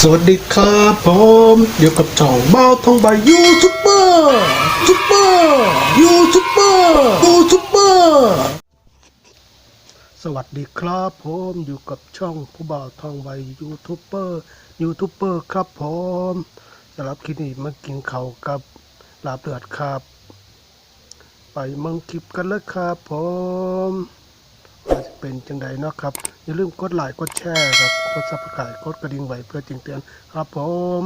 สวัสดีครับผมอยู่กับช่องเมาทองใบยูทูบเบอร์ทูบเบอร์ยูทูบเบอร์ยูทูบเบอร์สวัสดีครับผมอยู่กับช่องผู้บ่าทองใบยูทูบเบอร์ยูทูบเบอร์ครับผมสำหรับคลิปนี้มากินเขากับลาบเลือดครับ ไปมังคลิปกันเลยครับผม จะเป็นจังใดเนาะครับ อย่าลืมกดไลค์กดแชร์ครับกดซับสไครต์กดกระดิ่งไว้เพื่อแจ้งเตือนครับผม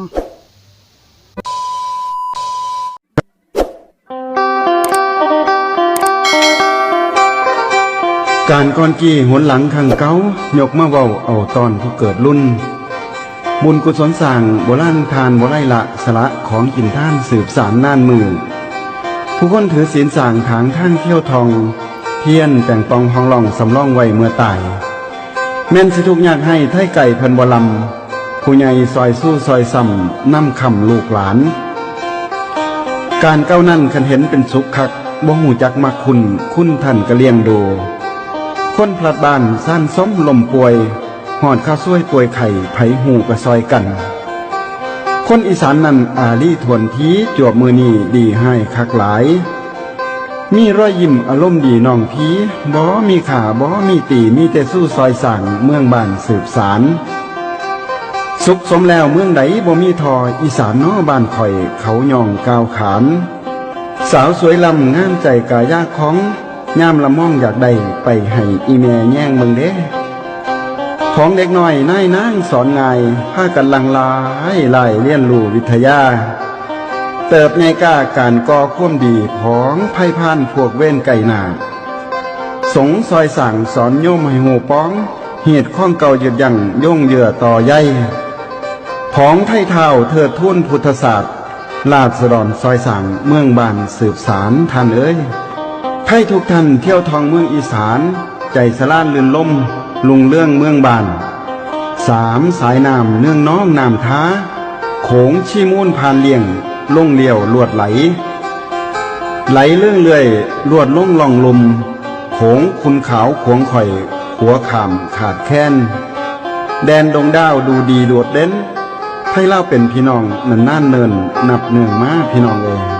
การก่อนกี้หนหลังขังเก้ายกมาเว้าเอาตอนผู้เกิดรุ่น บุญกุศลสร้างโบราณทานโบไลละสละของกินท่านสืบสารน่านมือ ผู้คนถือศีลสร้างทางข้างเที่ยวทอง เทียนแต่งปองห้องล่องสำรองไว้เมื่อตาย แม่นสิทุกอยากให้ไทยไก่เพันบลำผู้ใหญ่ซอยสู้ซอยซ้ำนำคำลูกหลาน การก้าวนั่นคันเห็นเป็นสุขคักบ่หูจักมักคุณคุณท่านกะเลียงดูคนพลัดบ้านซ่านซ้อมลมป่วยหอดข้าวซ้วยป่วยไข่ไผหูกระซอยกัน คนอีสานนั่นอาลีทวนทีจวบมือนี่ดีให้คักหลาย มีรอยยิ้มอารมณ์ดีน้องพีบ่มีขาบ่มีตีมีแต่สู้ซอยสั่งเมืองบ้านสืบสารสุขสมแล้วเมืองใดบ่มีทออีสานน้อบ้านข่อยเขาย่องก้าวขาน สาวสวยลำงามใจกายากของย่ามละม่องอยากได้ไปให้อีแม่แย่งเมืองเด้ของเด็กน้อยนายนางสอนง่ายพากันลังลายไล่เรียนรู้วิทยา เติบในก้าการก่อความดีของไพ่พานพวกเว้นไก่หนาสงซอยสั่งสอนโยมให้หูป้อง เหตุข้องเก่าหยุดยั่งย่งเหยื่อต่อใยของไทยเท่าเถิดทุ่นพุทธศาสตร์ ลาดสะดอนซอยสั่งเมืองบานสืบสารท่านเอ้ยไทยทุกท่านเที่ยวทองเมืองอีสาน ใจสลานลื่นลมลุงเรื่องเมืองบานสามสายน้ำเนื่องน้องน้ำท้าโขงชีมูนผ่านเลี่ยง ลงเลี้ยวลวดไหล ไหลเรื่องเลื่อยลวดลงล่องลมโขงคุณขาวขวงข่อย หัวขามขาดแค้น แดนดงดาวดูดีโดดเด่นไทยเล่าเป็นพี่น้องนันน่านเนินนับเนื่องมาพี่น้องเอง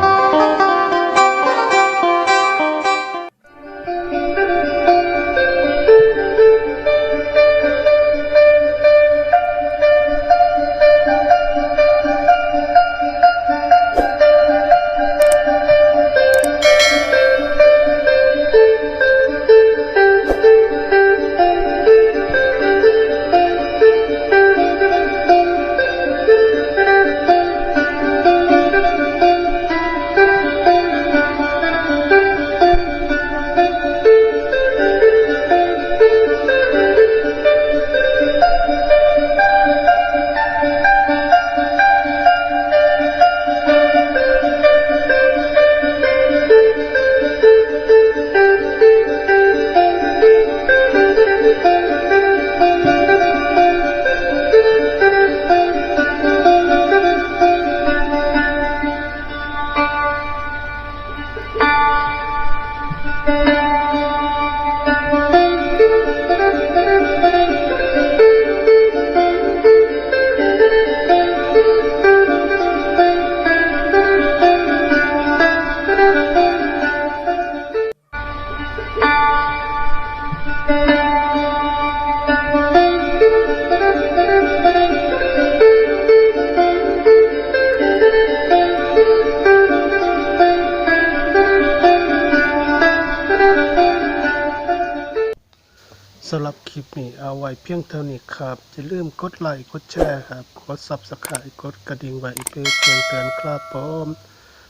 สำหรับคลิปนี้เอาไว้เพียงเท่านี้ครับจะลืมกดไลค์กดแชร์ครับ กดซับสไครต์กดกระดิ่งไว้เพื่อเตือนเตือนครับผม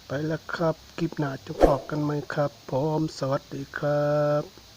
ไปแล้วครับ คลิปหน้าจะพบกันไหมครับผม สวัสดีครับ